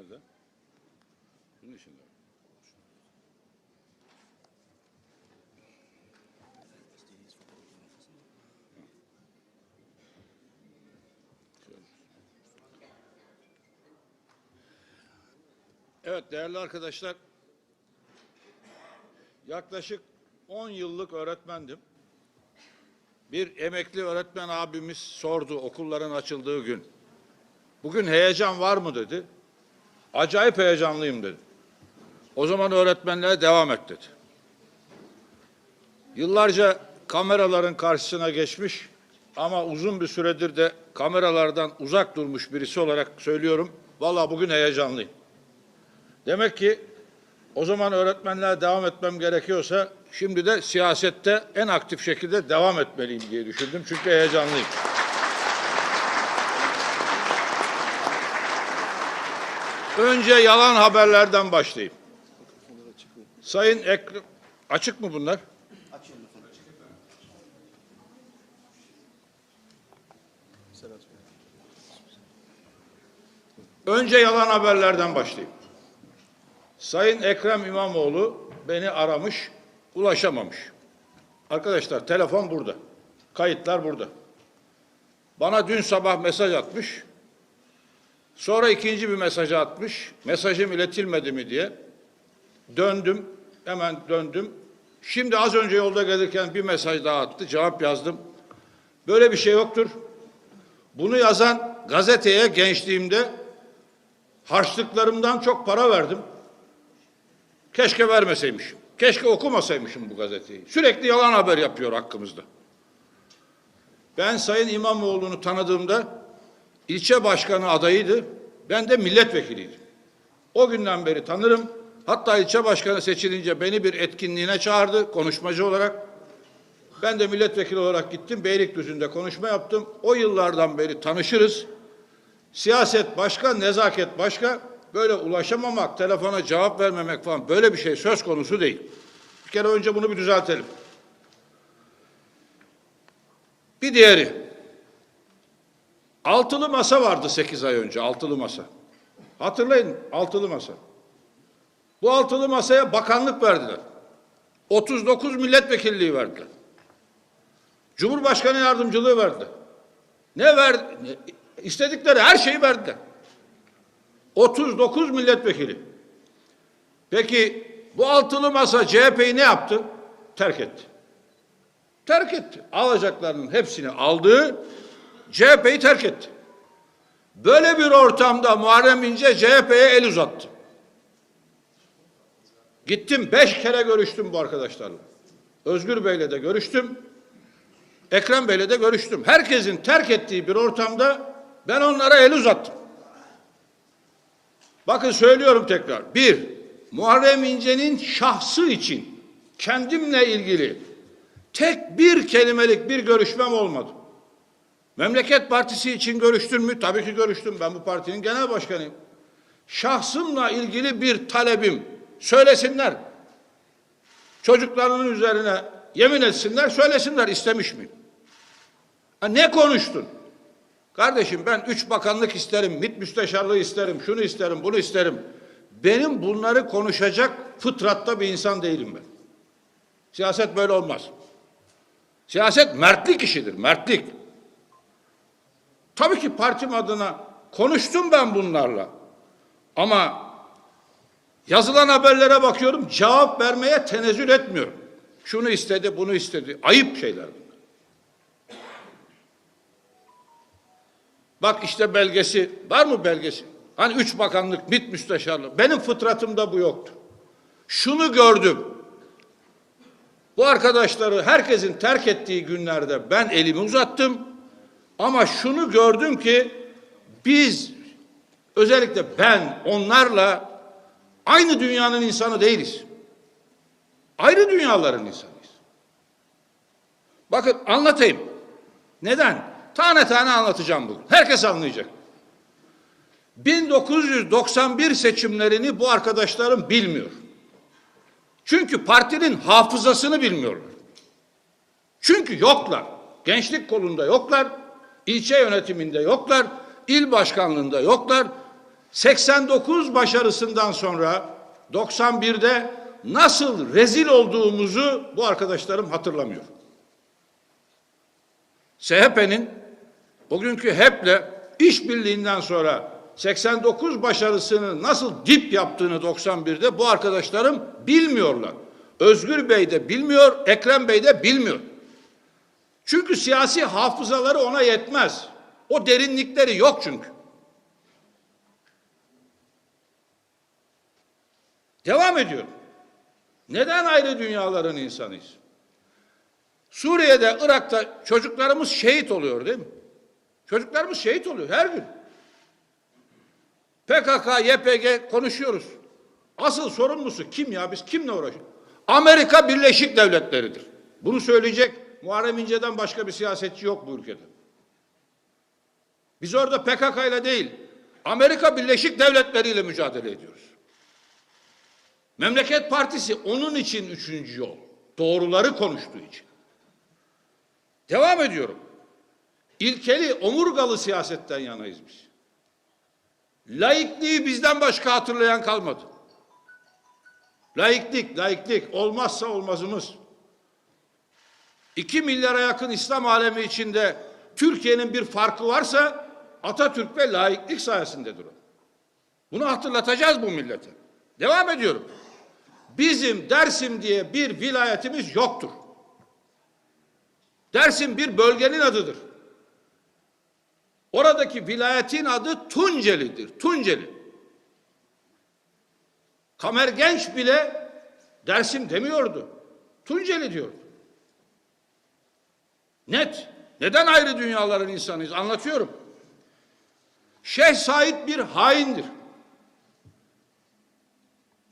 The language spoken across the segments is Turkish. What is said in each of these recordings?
Nerede? Bunun içinde. Evet değerli arkadaşlar. Yaklaşık 10 yıllık öğretmendim. Bir emekli öğretmen abimiz sordu okulların açıldığı gün. Bugün heyecan var mı dedi. Acayip heyecanlıyım dedi. O zaman öğretmenlere devam et dedi. Yıllarca kameraların karşısına geçmiş ama uzun bir süredir de kameralardan uzak durmuş birisi olarak söylüyorum. Vallahi bugün heyecanlıyım. Demek ki o zaman öğretmenler devam etmem gerekiyorsa şimdi de siyasette en aktif şekilde devam etmeliyim diye düşündüm. Çünkü heyecanlıyım. Önce yalan haberlerden başlayayım. Sayın Ekrem, açık mı bunlar? Önce yalan haberlerden başlayayım. Sayın Ekrem İmamoğlu beni aramış, ulaşamamış. Arkadaşlar telefon burada. Kayıtlar burada. Bana dün sabah mesaj atmış. Sonra ikinci bir mesaj atmış. Mesajım iletilmedi mi diye. Döndüm, hemen döndüm. Şimdi az önce yolda gelirken bir mesaj daha attı. Cevap yazdım. Böyle bir şey yoktur. Bunu yazan gazeteye gençliğimde harçlıklarımdan çok para verdim. Keşke vermeseymişim. Keşke okumasaymışım bu gazeteyi. Sürekli yalan haber yapıyor hakkımızda. Ben Sayın İmamoğlu'nu tanıdığımda ilçe başkanı adayıydı. Ben de milletvekiliydim. O günden beri tanırım. Hatta ilçe başkanı seçilince beni bir etkinliğine çağırdı konuşmacı olarak. Ben de milletvekili olarak gittim. Beylikdüzü'nde konuşma yaptım. O yıllardan beri tanışırız. Siyaset başka, nezaket başka. Böyle ulaşamamak, telefona cevap vermemek falan böyle bir şey söz konusu değil. Bir kere önce bunu bir düzeltelim. Bir diğeri. Altılı masa vardı sekiz ay önce, altılı masa. Hatırlayın, altılı masa. Bu altılı masaya bakanlık verdiler. 39 milletvekilliği verdiler. Cumhurbaşkanı yardımcılığı verdiler. Ne verdi? İstedikleri her şeyi verdiler. 39 milletvekili. Peki bu altılı masa CHP'yi ne yaptı? Terk etti. Terk etti. Alacaklarının hepsini aldı. CHP'yi terk etti. Böyle bir ortamda Muharrem İnce CHP'ye el uzattı. Gittim beş kere görüştüm bu arkadaşlarla. Özgür Bey'le de görüştüm. Ekrem Bey'le de görüştüm. Herkesin terk ettiği bir ortamda ben onlara el uzattım. Bakın söylüyorum tekrar. Bir, Muharrem İnce'nin şahsı için kendimle ilgili tek bir kelimelik bir görüşmem olmadı. Memleket Partisi için görüştün mü? Tabii ki görüştüm. Ben bu partinin genel başkanıyım. Şahsımla ilgili bir talebim söylesinler. Çocuklarının üzerine yemin etsinler, söylesinler istemiş miyim? Ha, ne konuştun? Kardeşim ben üç bakanlık isterim, MİT müsteşarlığı isterim, şunu isterim, bunu isterim. Benim bunları konuşacak fıtratta bir insan değilim ben. Siyaset böyle olmaz. Siyaset mertlik işidir, mertlik. Tabii ki partim adına konuştum ben bunlarla. Ama yazılan haberlere bakıyorum, cevap vermeye tenezzül etmiyorum. Şunu istedi, bunu istedi. Ayıp şeyler bunlar. Bak işte belgesi, var mı belgesi? Hani üç bakanlık, MİT müsteşarlığı. Benim fıtratımda bu yoktu. Şunu gördüm. Bu arkadaşları herkesin terk ettiği günlerde ben elimi uzattım. Ama şunu gördüm ki biz özellikle ben onlarla aynı dünyanın insanı değiliz. Ayrı dünyaların insanıyız. Bakın anlatayım. Neden? Tane tane anlatacağım bugün. Herkes anlayacak. 1991 seçimlerini bu arkadaşlarım bilmiyor. Çünkü partinin hafızasını bilmiyorlar. Çünkü yoklar. Gençlik kolunda yoklar. İlçe yönetiminde yoklar. il başkanlığında yoklar. 89 başarısından sonra 91'de nasıl rezil olduğumuzu bu arkadaşlarım hatırlamıyor. CHP'nin bugünkü HEP'le işbirliğinden sonra 89 başarısını nasıl dip yaptığını 91'de bu arkadaşlarım bilmiyorlar. Özgür Bey de bilmiyor, Ekrem Bey de bilmiyor. Çünkü siyasi hafızaları ona yetmez. O derinlikleri yok çünkü. Devam ediyorum. Neden ayrı dünyaların insanıyız? Suriye'de, Irak'ta çocuklarımız şehit oluyor değil mi? Çocuklarımız şehit oluyor her gün. PKK, YPG konuşuyoruz. Asıl sorumlusu kim ya? Biz kimle uğraşıyoruz? Amerika Birleşik Devletleri'dir. Bunu söyleyecek Muharrem İnce'den başka bir siyasetçi yok bu ülkede. Biz orada PKK ile değil, Amerika Birleşik Devletleri ile mücadele ediyoruz. Memleket Partisi onun için üçüncü yol. Doğruları konuştuğu için. Devam ediyorum. İlkeli, omurgalı siyasetten yanayız biz. Laikliği bizden başka hatırlayan kalmadı. Laiklik, laiklik olmazsa olmazımız. İki milyara yakın İslam alemi içinde Türkiye'nin bir farkı varsa Atatürk ve laiklik sayesindedir o. Bunu hatırlatacağız bu millete. Devam ediyorum. Bizim Dersim diye bir vilayetimiz yoktur. Dersim bir bölgenin adıdır. Oradaki vilayetin adı Tunceli'dir. Tunceli. Kamer Genç bile Dersim demiyordu. Tunceli diyordu. Net. Neden ayrı dünyaların insanıyız? Anlatıyorum. Şeyh Said bir haindir.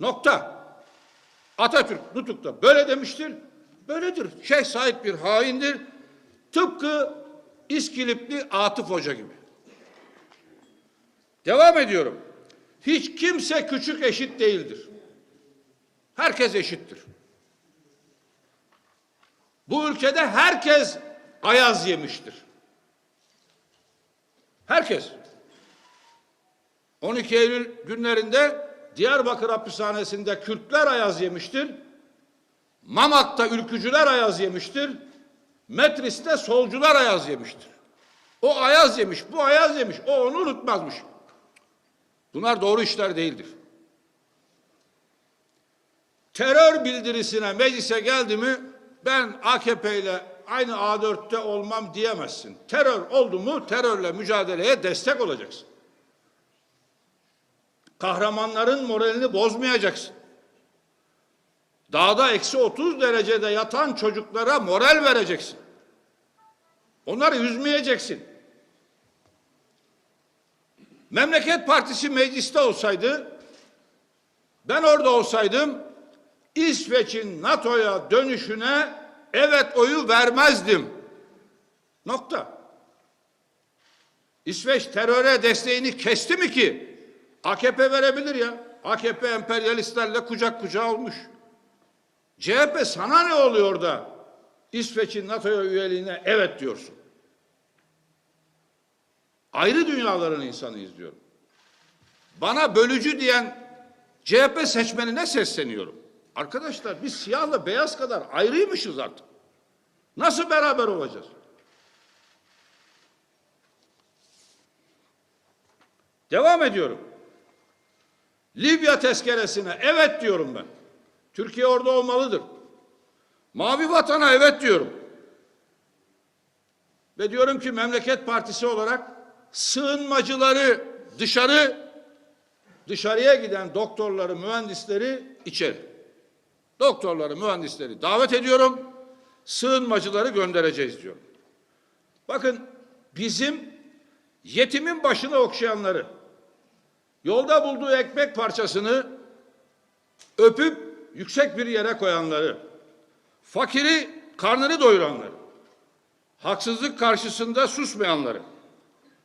Nokta. Atatürk Nutuk'ta böyle demiştir. Böyledir. Şeyh Said bir haindir. Tıpkı İskilipli Atıf Hoca gibi. Devam ediyorum. Hiç kimse küçük eşit değildir. Herkes eşittir. Bu ülkede herkes ayaz yemiştir. Herkes. 12 Eylül günlerinde Diyarbakır hapishanesinde Kürtler ayaz yemiştir. Mamak'ta ülkücüler ayaz yemiştir. Metris'te solcular ayaz yemiştir. O ayaz yemiş, bu ayaz yemiş, o onu unutmazmış. Bunlar doğru işler değildir. Terör bildirisine meclise geldi mi ben AKP ile aynı A4'te olmam diyemezsin. Terör oldu mu terörle mücadeleye destek olacaksın. Kahramanların moralini bozmayacaksın. Dağda eksi 30 derecede yatan çocuklara moral vereceksin. Onları üzmeyeceksin. Memleket Partisi mecliste olsaydı, ben orada olsaydım, İsveç'in NATO'ya dönüşüne evet oyu vermezdim. Nokta. İsveç teröre desteğini kesti mi ki? AKP verebilir ya. AKP emperyalistlerle kucak kucağa olmuş. CHP sana ne oluyor da İsveç'in NATO'ya üyeliğine evet diyorsun? Ayrı dünyaların insanıyız diyorum. Bana bölücü diyen CHP seçmenine sesleniyorum. Arkadaşlar biz siyahla beyaz kadar ayrıymışız artık. Nasıl beraber olacağız? Devam ediyorum. Libya tezkeresine evet diyorum ben. Türkiye orada olmalıdır. Mavi vatana evet diyorum. Ve diyorum ki memleket partisi olarak sığınmacıları dışarı dışarıya giden doktorları, mühendisleri içeri. Doktorları, mühendisleri davet ediyorum. Sığınmacıları göndereceğiz diyorum. Bakın bizim yetimin başını okşayanları, yolda bulduğu ekmek parçasını öpüp yüksek bir yere koyanları, fakiri karnını doyuranları, haksızlık karşısında susmayanları,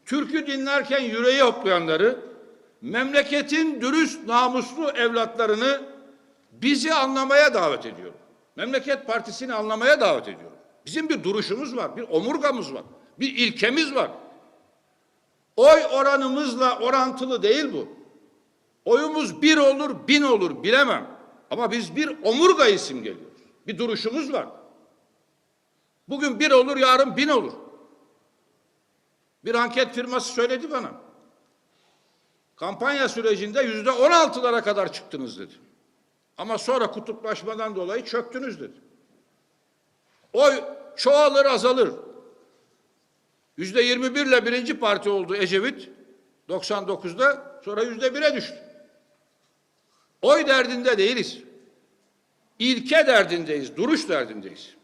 türkü dinlerken yüreği hoplayanları, memleketin dürüst namuslu evlatlarını bizi anlamaya davet ediyorum. Memleket Partisi'ni anlamaya davet ediyorum. Bizim bir duruşumuz var, bir omurgamız var, bir ilkemiz var. Oy oranımızla orantılı değil bu. Oyumuz bir olur, bin olur bilemem. Ama biz bir omurgayı simgeliyoruz. Bir duruşumuz var. Bugün bir olur, yarın bin olur. Bir anket firması söyledi bana. Kampanya sürecinde yüzde on altılara kadar çıktınız dedi. Ama sonra kutuplaşmadan dolayı çöktünüz dedi. Oy çoğalır azalır. Yüzde yirmi birle birinci parti oldu Ecevit 99'da sonra yüzde bire düştü. Oy derdinde değiliz. İlke derdindeyiz, duruş derdindeyiz.